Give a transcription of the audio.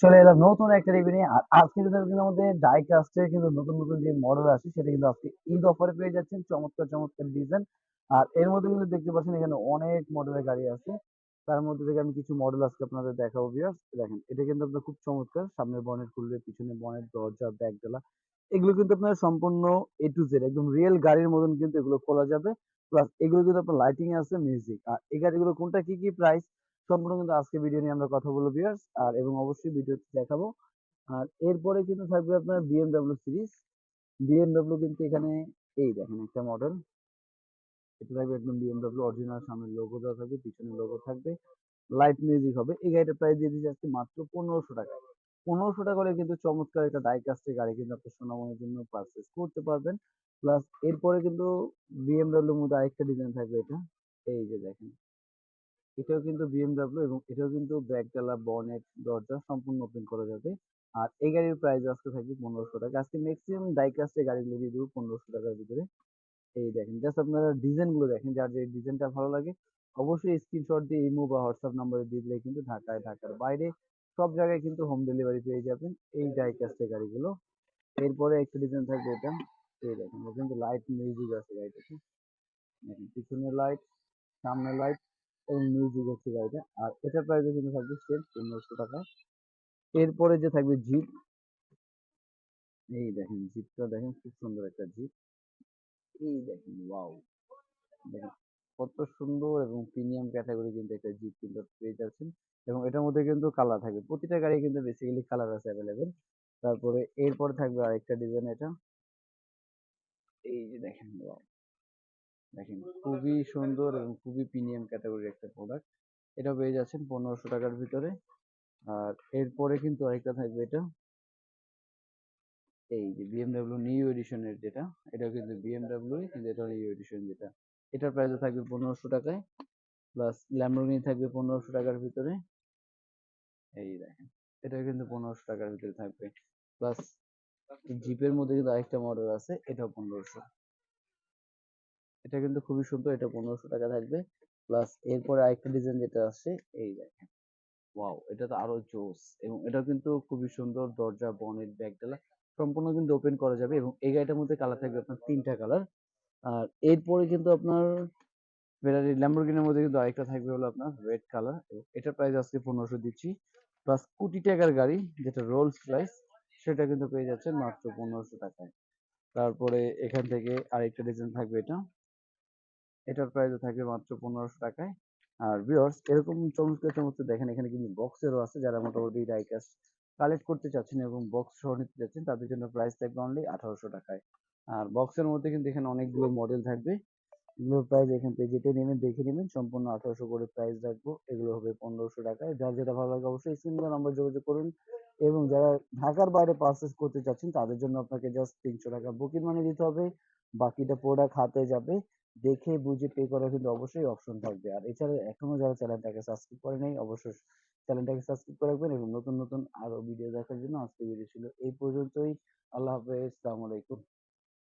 চলে এলাম নতুন একটা রিভিউ নিয়ে। আর আজকে কিন্তু আপনাদের মধ্যে ডাই কাস্টের কিন্তু নতুন নতুন যে মডেল আছে সেটা কিন্তু আজকে ঈদ অফারে পেয়ে যাচ্ছেন। চমৎকার চমৎকার ডিজাইন আর এর মধ্যে কিন্তু দেখতে পাচ্ছেন এখানে অনেক মডেলের গাড়ি আছে। তার মধ্যে থেকে আমি কিছু মডেল আজকে আপনাদের দেখাবো ভিউয়ার্স দেখেন, এটা কিন্তু আপনার খুব চমৎকার। সামনের বনেট খুলবে, পিছনে বনেট দরজা ব্যাগ ডালা এগুলো কিন্তু আপনার সম্পূর্ণ এ টু জেড একদম রিয়েল গাড়ির মতন কিন্তু এগুলো খোলা যাবে। প্লাস এগুলো কিন্তু আপনার লাইটিং আছে মিউজিক আর এই গাড়িগুলো কোনটা, কি কি প্রাইস সম্পূর্ণ কিন্তু আজকে ভিডিও নিয়ে আমরা কথা বলব ভিউয়ার্স আর এবং অবশ্যই ভিডিওতে দেখাবো। আর এরপরে কিন্তু থাকবে আপনার বিএমডব্লিউ সিরিজ বিএমডব্লিউ কিন্তু এখানে, এই দেখেন একটা মডেল এটা থাকবে একদম বিএমডব্লিউ অরিজিনাল সামনে লোগো দেওয়া থাকবে, পিছনে লোগো থাকবে। লাইট মিউজিক হবে। এই গাড়িটা প্রাইস দিয়ে দিচ্ছে আজকে মাত্র পনেরোশো টাকা। পনেরোশো টাকা করে কিন্তু চমৎকার একটা ডাইকাস্টের গাড়ি কিন্তু আপনি সোনামনের জন্য পারচেস করতে পারবেন। প্লাস এরপরে কিন্তু বিএমডব্লিউর মধ্যে আরেকটা ডিজাইন থাকবে এটা। এই যে দেখেন। এটাও কিন্তু বিএমডব্লিউ এবং এটাও কিন্তু ব্যাক ডালা বনেট, দরজা সম্পূর্ণ ওপেন করা যাবে। আর এই গাড়ির প্রাইস আজকে থাকবে পনেরোশো টাকা। আজকে ম্যাক্সিমাম ডাইকাস্টের গাড়িগুলো দিয়ে দেবো পনেরোশো টাকার ভিতরে। এই দেখেন জাস্ট আপনারা ডিজাইনগুলো দেখেন, যার যে ডিজাইনটা ভালো লাগে। অবশ্যই স্ক্রিনশট দিয়ে ইমো বা হোয়াটসঅ্যাপ নাম্বারে দিয়ে দিলে কিন্তু ঢাকায়, ঢাকার বাইরে সব জায়গায় কিন্তু হোম ডেলিভারি পেয়ে যাবেন এই ডাইকাস্টের গাড়িগুলো। এরপরে একটা ডিজাইন থাকবে এটা। এই দেখেন কিন্তু লাইট মিউজিক আছে গাড়িটাতে। পিছনে লাইট সামনে লাইট এবং মিউজিক হচ্ছে গাড়িটা আর এটার প্রাইসও কিন্তু থাকবে সেম পনেরোশো টাকা। এরপরে যে থাকবে জিপ এই দেখেন জিপটা দেখেন খুব সুন্দর একটা জিপ এই দেখেন ওয়াও দেখেন কত সুন্দর এবং প্রিমিয়াম ক্যাটাগরি কিন্তু একটা জিপ কিন্তু পেয়ে যাচ্ছেন। এবং এটার মধ্যে কিন্তু কালার থাকবে, প্রতিটা গাড়ি কিন্তু বেসিক্যালি কালার আছে অ্যাভেলেবেল তারপরে এরপরে থাকবে আরেকটা ডিজাইন এটা। এই যে দেখেন ওয়াও দেখেন, খুবই সুন্দর এবং খুবই প্রিমিয়াম ক্যাটাগরির একটা প্রোডাক্ট এটা পেয়ে যাচ্ছেন পনেরোশো টাকার ভিতরে। আর এরপরে কিন্তু আরেকটা থাকবে এটা। এই যে বিএমডাব্লিউ নিউ এডিশনের যেটা এটা কিন্তু বিএমডাব্লিউ কিন্তু এটা নিউ এডিশন যেটা। এটার প্রাইস থাকবে পনেরোশো টাকায়। প্লাস ল্যাম্বরগিনি থাকবে পনেরোশো টাকার ভিতরে। এই দেখেন এটা কিন্তু পনেরোশো টাকার ভিতরে থাকবে। প্লাস জিপের মধ্যে কিন্তু আরেকটা মডেল আছে, এটাও পনেরোশো। এটা কিন্তু খুবই সুন্দর, এটা পনেরোশো টাকা থাকবে। প্লাস এরপরে আরেকটা ডিজাইন যেটা আছে, এই দেখেন। ওয়াও এটা তো আরও জোস। এবং এটা কিন্তু খুবই সুন্দর, দরজা বনেট ব্যাগডালা সম্পূর্ণ কিন্তু ওপেন করা যাবে। এবং এই গাড়িটার মধ্যে কালার থাকবে আপনার তিনটা কালার আর এরপরে কিন্তু আপনার ফেরারি ল্যাম্বরগিনির মধ্যে কিন্তু আরেকটা থাকবে হলো আপনার রেড কালার এটার প্রাইস আজকে পনেরোশো দিচ্ছি। প্লাস কোটি টাকার গাড়ি, যেটা রোলস প্রাইস সেটা কিন্তু পেয়ে যাচ্ছেন মাত্র পনেরোশো টাকায়। তারপরে এখান থেকে আরেকটা ডিজাইন থাকবে এটা। এটার প্রাইসও থাকবে মাত্র পনেরোশো টাকায়। আর ভিউয়ার্স এরকম চমৎকার চমৎকার দেখেন, এখানে কিন্তু বক্সেরও আছে, যারা মোটামুটি ডাইকাস্ট কালেক্ট করতে চাচ্ছেন এবং বক্স সহ নিতে চাচ্ছেন, তাদের জন্য প্রাইস থাকবে অনলি আঠারোশো টাকায়। আর বক্সের মধ্যে কিন্তু এখানে অনেকগুলো মডেল থাকবে। এগুলোর প্রাইস এখান থেকে যেটা নেবেন, দেখে নেবেন, সম্পূর্ণ আঠারোশো করে প্রাইস রাখব, এগুলো হবে পনেরোশো টাকায়। যার যেটা ভালো লাগে অবশ্যই স্ক্রিন নাম্বার যোগাযোগ করুন। এবং যারা ঢাকার বাইরে পারচেস করতে চাচ্ছেন, তাদের জন্য আপনাকে জাস্ট তিনশো টাকা বুকিং মানি দিতে হবে। বাকিটা প্রোডাক্ট হাতে যাবে। দেখে বুঝে পে করার কিন্তু অবশ্যই অপশন থাকবে। আর এছাড়া এখনও যারা চ্যানেলটাকে সাবস্ক্রাইব করে নাই, অবশ্যই চ্যানেলটাকে সাবস্ক্রাইব করে রাখবেন এবং নতুন নতুন আরও ভিডিও দেখার জন্য আজকে ভিডিও ছিল এই পর্যন্তই। আল্লাহ হাফেজ আসসালামু আলাইকুম।